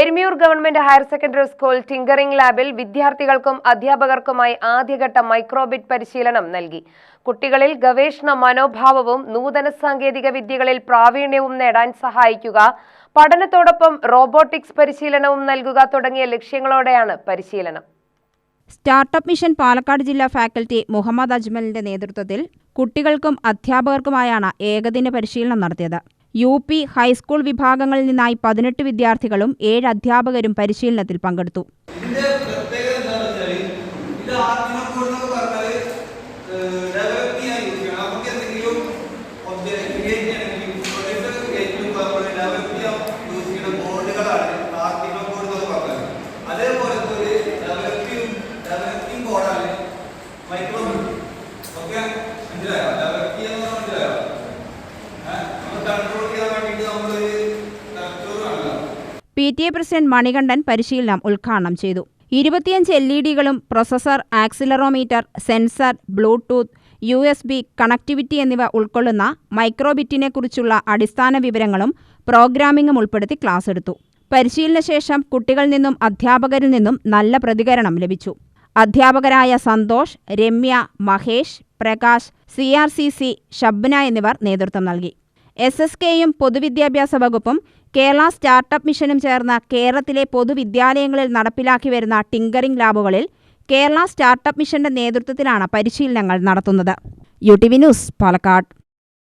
Erumiyur government higher secondary school tinkering ലാബിൽ വിദ്യാർത്ഥികൾക്കും അധ്യാപകർക്കുമായി ആദ്യഘട്ട മൈക്രോബിറ്റ് പരിശീലനം നൽകി. കുട്ടികളിൽ ഗവേഷണ മനോഭാവവും നൂതന സാങ്കേതിക വിദ്യകളിൽ പ്രാവീണ്യവും നേടാൻ സഹായിക്കുക പഠനത്തോടൊപ്പം റോബോട്ടിക്സ് പരിശീലനവും നൽകുക തുടങ്ങിയ ലക്ഷ്യങ്ങളോടെയാണ് പരിശീലനം. സ്റ്റാർട്ടപ്പ് മിഷൻ പാലക്കാട് ജില്ലാ ഫാക്കൽറ്റി മുഹമ്മദ് അജ്മലിന്റെ നേതൃത്വത്തിൽ കുട്ടികൾക്കും അധ്യാപകർക്കുമായാണ് ഏകദിന പരിശീലനം നടത്തിയത്. യു പി ഹൈസ്കൂൾ വിഭാഗങ്ങളിൽ നിന്നായി പതിനെട്ട് വിദ്യാർത്ഥികളും ഏഴ് അധ്യാപകരും പരിശീലനത്തിൽ പങ്കെടുത്തു. കോഡ് എന്നൊക്കെ പറഞ്ഞാൽ ഡെവലപ്പ് ചെയ്യാൻ മനസ്സിലായോ? മനസ്സിലായോ? നമ്മൾ കൺട്രോൾ ചെയ്യാൻ വേണ്ടിയിട്ട് നമ്മളൊരു കൺട്രോൾ ആണല്ലോ P T A president Manikandan പരിശീലനം ഉദ്ഘാടനം ചെയ്തു. ഇരുപത്തിയഞ്ച് L E ഡികളും processor accelerometer sensor Bluetooth U S B connectivity എന്നിവ ഉൾക്കൊള്ളുന്ന മൈക്രോബിറ്റിനെക്കുറിച്ചുള്ള അടിസ്ഥാന വിവരങ്ങളും പ്രോഗ്രാമിംഗും ഉൾപ്പെടുത്തി ക്ലാസ് എടുത്തു. പരിശീലനശേഷം കുട്ടികളിൽ നിന്നും അധ്യാപകരിൽ നിന്നും നല്ല പ്രതികരണം ലഭിച്ചു. അധ്യാപകരായ Santhosh Ramya Mahesh Prakash C R C C Shabna എന്നിവർ നേതൃത്വം നൽകി. എസ് എസ് കെയും പൊതുവിദ്യാഭ്യാസ വകുപ്പും കേരള സ്റ്റാർട്ടപ്പ് മിഷനും ചേർന്ന കേരളത്തിലെ പൊതുവിദ്യാലയങ്ങളിൽ നടപ്പിലാക്കി വരുന്ന ടിങ്കറിംഗ് ലാബുകളിൽ കേരള സ്റ്റാർട്ടപ്പ് മിഷന്റെ നേതൃത്വത്തിലാണ് പരിശീലനങ്ങൾ നടത്തുന്നത്. U T V news Palakkad.